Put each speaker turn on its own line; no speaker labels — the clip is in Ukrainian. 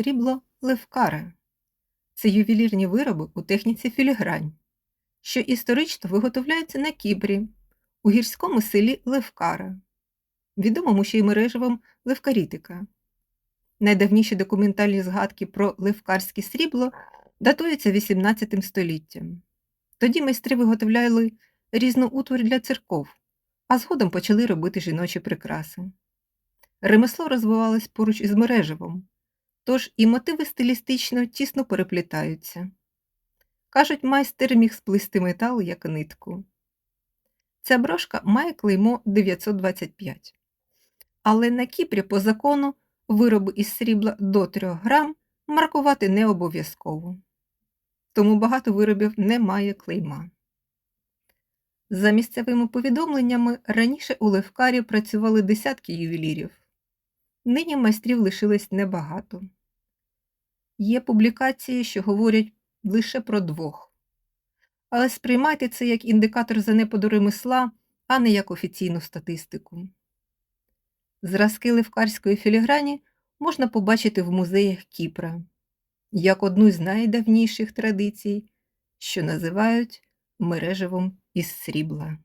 срібло левкаре. Це ювелірні вироби у техніці філігрань, що історично виготовляються на Кіпрі, у гірському селі Левкара, відомому ще й мережевом Левкарітика. Найдавніші документальні згадки про левкарське срібло датуються XVIII століттям. Тоді майстри виготовляли різну утварь для церков, а згодом почали робити жіночі прикраси. Ремесло розвивалось поруч із мережевом, тож і мотиви стилістично тісно переплітаються. Кажуть, майстер міг сплисти метал як нитку. Ця брошка має клеймо 925. Але на Кіпрі по закону вироби із срібла до 3 грам маркувати не обов'язково. Тому багато виробів не має клейма. За місцевими повідомленнями, раніше у Левкарі працювали десятки ювелірів. Нині майстрів лишилось небагато. Є публікації, що говорять лише про двох. Але сприймайте це як індикатор занепаду ремесла, а не як офіційну статистику. Зразки левкарської філіграні можна побачити в музеях Кіпра як одну з найдавніших традицій, що називають мережевом із срібла.